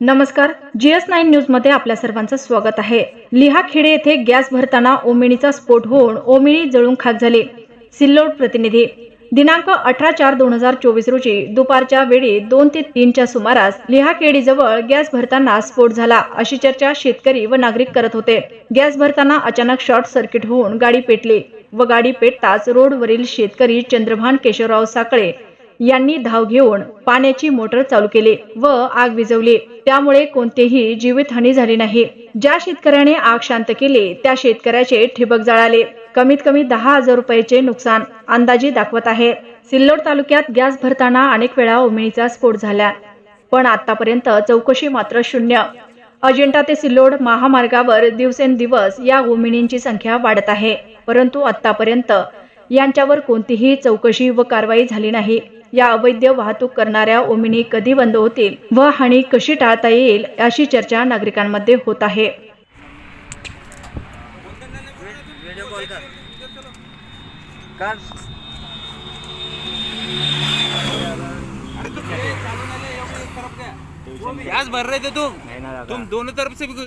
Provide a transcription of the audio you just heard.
नमस्कार GS nine न्यूजमध्ये आपल्या सर्वांचं स्वागत आहे. लिहाखेडे येथे गॅस भरताना ओमिणीचा स्फोट होऊन ओमिनी जळून खाक झाली. सिल्लोड प्रतिनिधी दिनांक अठरा चार दोन हजार चोवीस रोजी दुपारच्या वेळी दोन ते तीनच्या सुमारास लिहाखेडीजवळ गॅस भरताना स्फोट झाला अशी चर्चा शेतकरी व नागरिक करत होते. गॅस भरताना अचानक शॉर्ट सर्किट होऊन गाडी पेटली व गाडी पेटताच रोडवरील शेतकरी चंद्रभान केशवराव साकळे यांनी धाव घेऊन पाण्याची मोटर चालू केली व आग विझवली. त्यामुळे कोणतीही जीवितहानी झाली नाही. ज्या शेतकऱ्याने आग शांत केली त्या शेतकऱ्याचे ठिबक जळाले. कमीत कमी दहा हजार रुपयाचे नुकसान अंदाजी दाखवत आहे. सिल्लोड तालुक्यात गॅस भरताना अनेक वेळा ओमिनीचा स्फोट झाला. पण आतापर्यंत चौकशी मात्र शून्य. अजिंठा ते सिल्लोड महामार्गावर दिवसेंदिवस या ओमिनींची संख्या वाढत आहे. परंतु आतापर्यंत यांच्यावर कोणतीही चौकशी व कारवाई झाली नाही. या अवैध वाहतूक करणाऱ्या ओमिनी कधी बंद होतील व हानी कशी टाळता येईल अशी चर्चा नागरिकांमध्ये होत आहे. व्हिडिओ भर रहे थे तुम तुम दोनों तरफ से